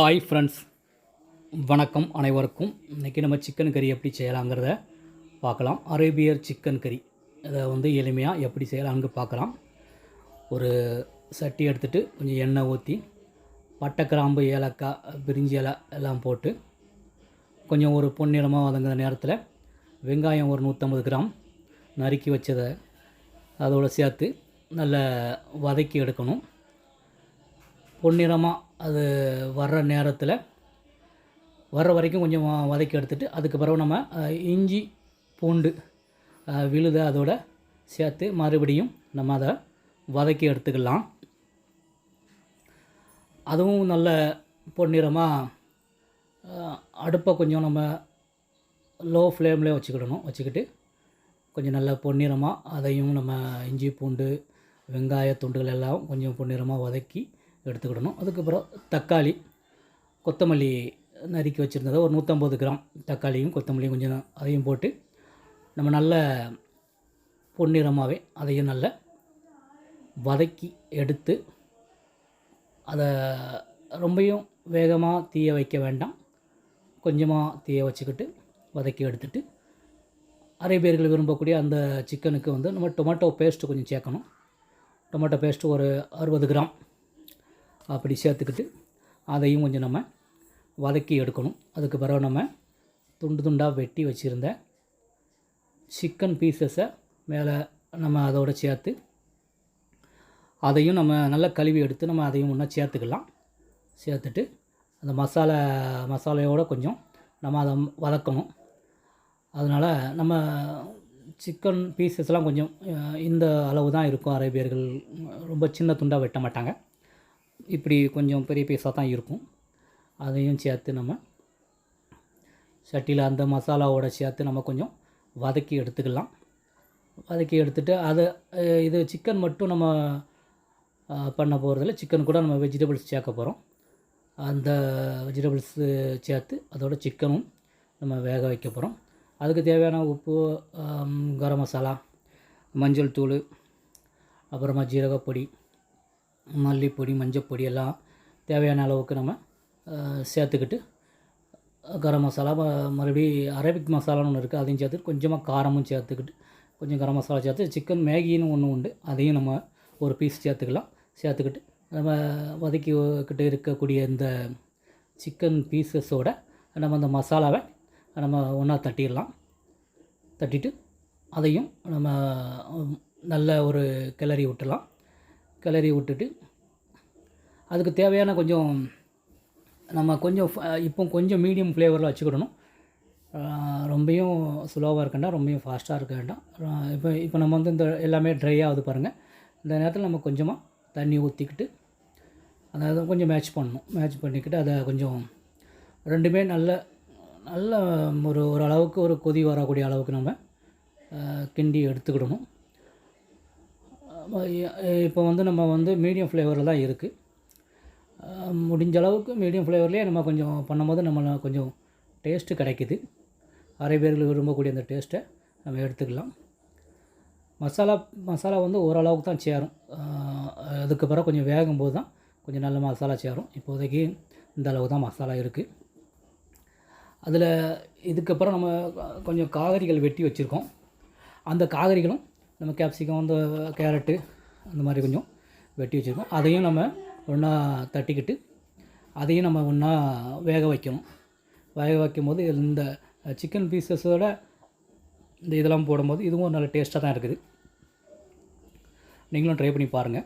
Hi friends. வணக்கம் அனைவருக்கும். இன்றைக்கி நம்ம சிக்கன் கறி எப்படி செய்யலாங்கிறத பார்க்கலாம். அரேபியர் சிக்கன் கறி அதை வந்து எளிமையாக எப்படி செய்யலாம்னு பார்க்கலாம். ஒரு சட்டி எடுத்துகிட்டு கொஞ்சம் எண்ணெய் ஊற்றி பட்டை கிராம்பு ஏலக்காய் பிரிஞ்சி இலை எல்லாம் போட்டு கொஞ்சம் ஒரு பொன்னிறமாக வதங்குற நேரத்தில் வெங்காயம் ஒரு நூற்றம்பது கிராம் நறுக்கி வச்சதை அதோடு சேர்த்து நல்லா வதக்கி எடுக்கணும். பொன்னிறமாக அது வர்ற நேரத்தில் வர்ற வரைக்கும் கொஞ்சம் வதக்கி எடுத்துட்டு அதுக்கு பிறகு நம்ம இஞ்சி பூண்டு விழுத அதோட சேர்த்து மறுபடியும் நம்ம அதை வதக்கி எடுத்துக்கலாம். அதுவும் நல்ல பொன்னிறமாக அடுப்பை கொஞ்சம் நம்ம லோ ஃப்ளேம்லேயே வச்சுக்கிடணும். வச்சுக்கிட்டு கொஞ்சம் நல்லா பொன்னிறமாக அதையும் நம்ம இஞ்சி பூண்டு வெங்காய துண்டுகள் எல்லாம் கொஞ்சம் பொன்னிறமாக வதக்கி எடுத்துக்கிடணும். அதுக்கப்புறம் தக்காளி கொத்தமல்லி நறுக்கி வச்சுருந்ததை ஒரு நூற்றம்பது கிராம் தக்காளியும் கொத்தமல்லியும் கொஞ்சம் அதையும் போட்டு நம்ம நல்ல பொன்னிறமாகவே அதையும் நல்ல வதக்கி எடுத்து அதை ரொம்பையும் வேகமாக தீய வைக்க வேண்டாம். கொஞ்சமாக தீய வச்சுக்கிட்டு வதக்கி எடுத்துட்டு அரேபியர்கள் விரும்பக்கூடிய அந்த சிக்கனுக்கு வந்து நம்ம டொமேட்டோ பேஸ்ட்டு கொஞ்சம் சேர்க்கணும். டொமேட்டோ பேஸ்ட்டு ஒரு அறுபது கிராம் அப்படி சேர்த்துக்கிட்டு அதையும் கொஞ்சம் நம்ம வதக்கி எடுக்கணும். அதுக்கு பிறகு நம்ம துண்டு துண்டாக வெட்டி வச்சுருந்த சிக்கன் பீசஸை மேலே நம்ம அதோட சேர்த்து அதையும் நம்ம நல்லா கழுவி எடுத்து நம்ம அதையும் ஒன்றா சேர்த்துக்கலாம். சேர்த்துட்டு அந்த மசாலா மசாலையோடு கொஞ்சம் நம்ம அதை வதக்கணும். அதனால் நம்ம சிக்கன் பீசஸ்லாம் கொஞ்சம் இந்த அளவு தான் இருக்கும். அரேபியர்கள் ரொம்ப சின்ன துண்டாக வெட்ட மாட்டாங்க. இப்படி கொஞ்சம் பெரிய பீஸாக தான் இருக்கும். அதையும் சேர்த்து நம்ம சட்டியில் அந்த மசாலாவோட சேர்த்து நம்ம கொஞ்சம் வதக்கி எடுத்துக்கலாம். வதக்கி எடுத்துகிட்டு அதை இது சிக்கன் மட்டும் நம்ம பண்ண போகிறதில்ல சிக்கன் கூட நம்ம வெஜிடபிள்ஸ் சேர்க்க போகிறோம் அந்த வெஜிடபிள்ஸு சேர்த்து அதோட சிக்கனும் நம்ம வேக வைக்க போகிறோம் அதுக்கு தேவையான உப்பு கரம் மசாலா மஞ்சள் தூள் அப்புறமா ஜீரகப்பொடி மல்லிப்பொடி மஞ்சப்பொடி எல்லாம் தேவையான அளவுக்கு நம்ம சேர்த்துக்கிட்டு கரம் மசாலா மறுபடி அரபிக் மசாலான்னு ஒன்று இருக்குது அதையும் சேர்த்து கொஞ்சமாக காரமும் சேர்த்துக்கிட்டு கொஞ்சம் கரம் மசாலா சேர்த்து சிக்கன் மேகின்னு ஒன்று உண்டு அதையும் நம்ம ஒரு பீஸ் சேர்த்துக்கலாம் சேர்த்துக்கிட்டு நம்ம வதக்கிக்கிட்டு இருக்கக்கூடிய இந்த சிக்கன் பீசஸோட நம்ம அந்த மசாலாவை நம்ம ஒன்றா தட்டிடலாம். தட்டிட்டு அதையும் நம்ம நல்ல ஒரு கிளறி விட்டுலாம் கிளறி விட்டுட்டு அதுக்கு தேவையான கொஞ்சம் நம்ம கொஞ்சம் ஃப- இப்போ கொஞ்சம் மீடியம் ஃப்ளேவரில் வச்சுக்கிடணும். ரொம்பையும் ஸ்லோவாக இருக்க வேண்டாம் ரொம்பையும் ஃபாஸ்ட்டாக இருக்க வேண்டாம். இப்போ இப்போ நம்ம வந்து இந்த எல்லாமே ட்ரை ஆகுது பாருங்கள் இந்த நேரத்தில் நம்ம கொஞ்சமாக தண்ணி ஊற்றிக்கிட்டு அதாவது கொஞ்சம் மேட்ச் பண்ணணும். மேட்ச் பண்ணிக்கிட்டு அதை கொஞ்சம் ரெண்டுமே நல்ல நல்ல ஒரு ஒரு அளவுக்கு ஒரு கொதி வரக்கூடிய அளவுக்கு நம்ம கிண்டி எடுத்துக்கிடணும். இப்போ வந்து நம்ம வந்து மீடியம் ஃப்ளேவரில் தான் இருக்குது முடிஞ்ச அளவுக்கு மீடியம் ஃப்ளேவர்லேயே நம்ம கொஞ்சம் பண்ணும்போது நம்ம கொஞ்சம் டேஸ்ட்டு கிடைக்குது. அரேபியர்கள் விரும்பக்கூடிய அந்த டேஸ்ட்டை நம்ம எடுத்துக்கலாம். மசாலா மசாலா வந்து ஓரளவுக்கு தான் சேரும். அதுக்கு பிறகு கொஞ்சம் வேகும்போது தான் கொஞ்சம் நல்ல மசாலா சேரும். இப்போதைக்கு இந்த அளவு தான் மசாலா இருக்குது அதில் இதுக்கப்புறம் நம்ம கொஞ்சம் காகரிகள் வெட்டி வச்சுருக்கோம். அந்த காகரிகளும் நம்ம கேப்சிகம் அந்த கேரட்டு அந்த மாதிரி கொஞ்சம் வெட்டி வச்சுருக்கோம். அதையும் நம்ம ஒன்றா தட்டிக்கிட்டு அதையும் நம்ம ஒன்றா வேக வைக்கணும். வேக வைக்கும் போது இந்த சிக்கன் பீசஸோட இந்த இதெல்லாம் போடும்போது இதுவும் நல்ல டேஸ்ட்டாக தான் இருக்குது. நீங்களும் ட்ரை பண்ணி பாருங்கள்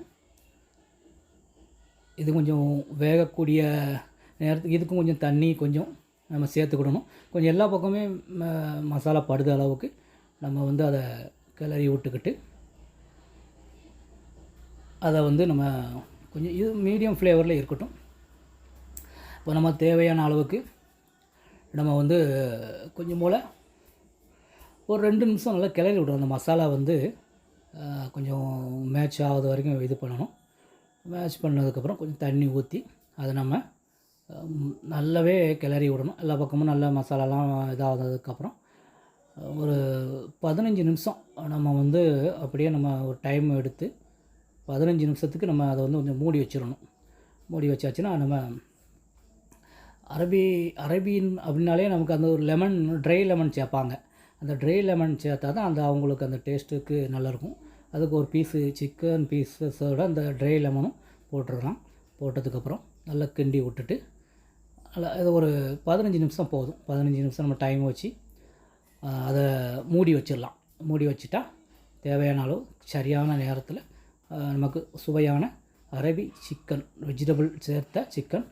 இது கொஞ்சம் வேகக்கூடிய நேரத்துக்கு இதுக்கும் கொஞ்சம் தண்ணி கொஞ்சம் நம்ம சேர்த்துக்கிடணும். கொஞ்சம் எல்லா பக்கமே ம- மசாலா படுத அளவுக்கு நம்ம வந்து அதை கிளறி விட்டுக்கிட்டு அதை வந்து நம்ம கொஞ்சம் இது மீடியம் ஃப்ளேவரில் இருக்கட்டும். இப்போ நம்ம தேவையான அளவுக்கு நம்ம வந்து கொஞ்சம் போல் ஒரு ரெண்டு நிமிஷம் நல்லா கிளறி விடணும் அந்த மசாலா வந்து கொஞ்சம் மேட்ச் ஆகுது வரைக்கும் இது பண்ணணும். மேட்ச் பண்ணதுக்கப்புறம் கொஞ்சம் தண்ணி ஊற்றி அதை நம்ம நல்லாவே கிளறி விடணும். எல்லா பக்கமும் நல்ல மசாலாலாம் இதாகிறதுக்கப்புறம் ஒரு பதினஞ்சு நிமிஷம் நம்ம வந்து அப்படியே நம்ம ஒரு டைம் எடுத்து பதினஞ்சு நிமிஷத்துக்கு நம்ம அதை வந்து கொஞ்சம் மூடி வச்சிடணும். மூடி வச்சாச்சுன்னா நம்ம அரபி அரபின் அப்படின்னாலே நமக்கு அந்த ஒரு லெமன் ட்ரை லெமன் சேர்ப்பாங்க. அந்த ட்ரை லெமன் சேர்த்தா தான் அந்த அவங்களுக்கு அந்த டேஸ்ட்டுக்கு நல்லாயிருக்கும். அதுக்கு ஒரு பீஸு சிக்கன் பீஸஸோட அந்த ட்ரை லெமனும் போட்டுடலாம். போட்டதுக்கப்புறம் நல்லா கிண்டி விட்டுட்டு நல்லா இது ஒரு பதினஞ்சு நிமிஷம் போதும். பதினஞ்சு நிமிஷம் நம்ம டைம் வச்சு அதை மூடி வச்சிடலாம். மூடி வச்சுட்டா தேவையான அளவு சரியான நேரத்தில் நமக்கு சுவையான அரபி சிக்கன் வெஜிடபிள் சேர்த்த சிக்கன்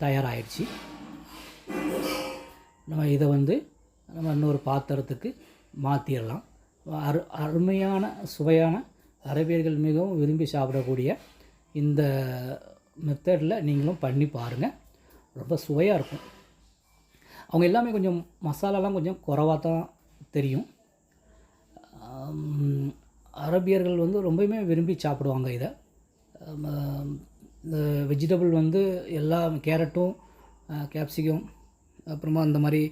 தயாராகிடுச்சு நம்ம இதை வந்து நம்ம இன்னொரு பாத்திரத்துக்கு மாற்றிடலாம் அரு அருமையான சுவையான அரபியர்கள் மிகவும் விரும்பி சாப்பிடக்கூடிய இந்த மெத்தடில் நீங்களும் பண்ணி பாருங்கள் ரொம்ப சுவையாக இருக்கும். அவங்க எல்லாமே கொஞ்சம் மசாலாலாம் கொஞ்சம் குறவாக தான் தெரியும். அரபியர்கள் வந்து ரொம்பவுமே விரும்பி சாப்பிடுவாங்க இதை. இந்த வெஜிடபிள் வந்து எல்லா கேரட்டும் கேப்சிகம் அப்புறமா இந்த மாதிரி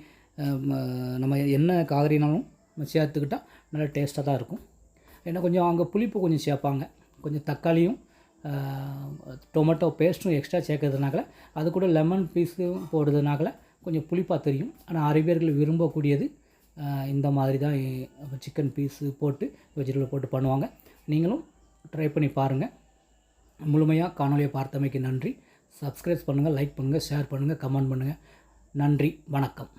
நம்ம என்ன காய்கறினாலும் நம்ம சேர்த்துக்கிட்டால் நல்லா டேஸ்ட்டாக தான் இருக்கும். ஏன்னா கொஞ்சம் அங்கே புளிப்பு கொஞ்சம் சேர்ப்பாங்க. கொஞ்சம் தக்காளியும் டொமேட்டோ பேஸ்ட்டும் எக்ஸ்ட்ரா சேர்க்கறதுனால அது கூட லெமன் பீஸும் போடுறதுனால கொஞ்சம் புளிப்பாக தெரியும். ஆனால் அரபியர்கள் விரும்பக்கூடியது இந்த மாதிரி தான் சிக்கன் பீஸு போட்டு வெஜிடபிள் போட்டு பண்ணுவாங்க. நீங்களும் ட்ரை பண்ணி பாருங்கள் முழுமையாக காணொலியை பார்த்தமைக்கு நன்றி. சப்ஸ்கிரைப் பண்ணுங்கள் லைக் பண்ணுங்கள் ஷேர் பண்ணுங்கள் கமெண்ட் பண்ணுங்கள் நன்றி வணக்கம்.